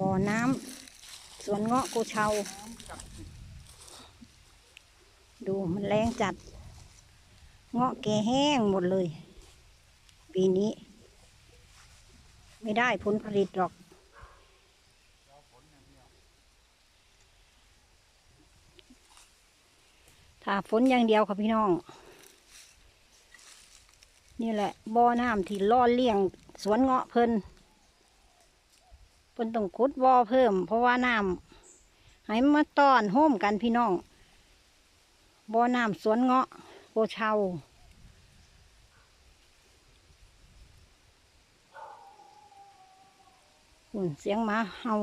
บ่อน้ำสวนเงาะโกเชา ดูมันแรงจัด เงาะแกแห้งหมดเลย ปีนี้ ไม่ได้ผลผลิตหรอก ถ้าฝนอย่างเดียวค่ะพี่น้อง นี่แหละบ่อน้ำที่ล่อเลี้ยงสวนเงาะเพิ่น เพิ่นต้องขุดบ่อเพิ่ม เพราะว่าน้ำให้มาต้อนโฮมกันพี่น้องบ่อน้ำสวนเงาะโกเชาหุ่นเสียงหมาเฮา